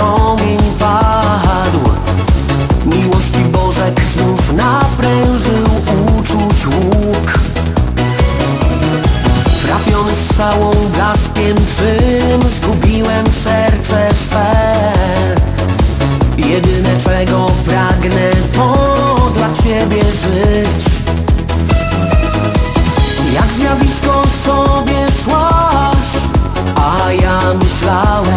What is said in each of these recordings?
promień padł Miłości Bożek znów naprężył uczuć łuk. Trafiony strzałą blaskiem twym Zgubiłem serce swe. Jedyne czego pragnę to dla ciebie żyć. Jak zjawisko sobie szłaś A ja myślałem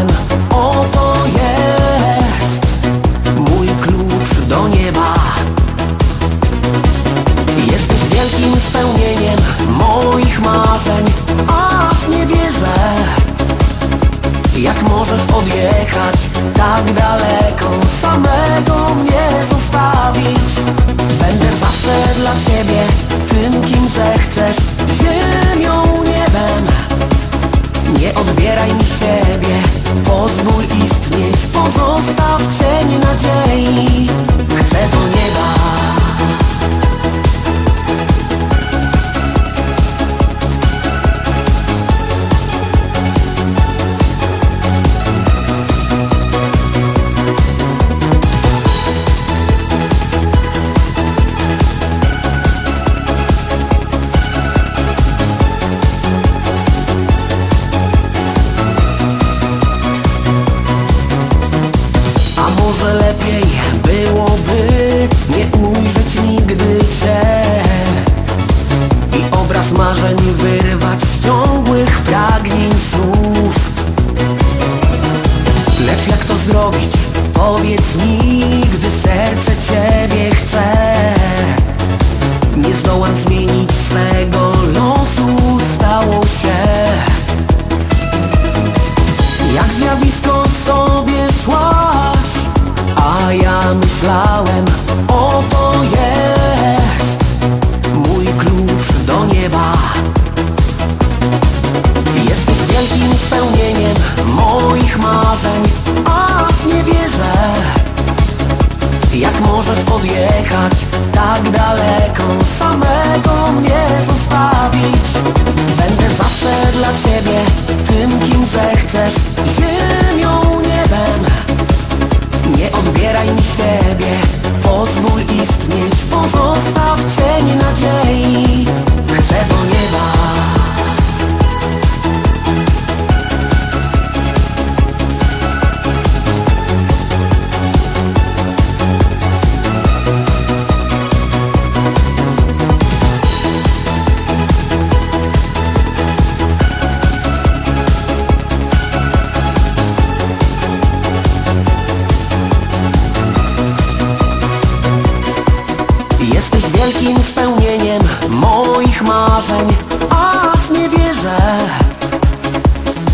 Obraz marzeń wyrwać z ciągłych pragnień snów Lecz jak to zrobić? Powiedz mi, gdy serce Ciebie chce. Nie zdołam zmienić swego losu, stało się. Jak zjawisko sobie szłaś A ja myślałem wielkim spełnieniem Moich marzeń. Aż nie wierzę Jak możesz odjechać Tak wielkim spełnieniem moich marzeń. Aż nie wierzę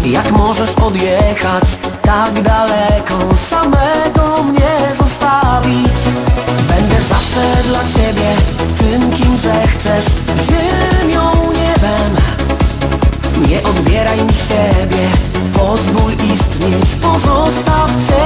Jak możesz odjechać tak daleko? Samego mnie zostawić. Będę zawsze dla ciebie tym kim zechcesz. Ziemią, niebem. Nie odbieraj mi siebie. Pozwól istnieć, pozostaw cię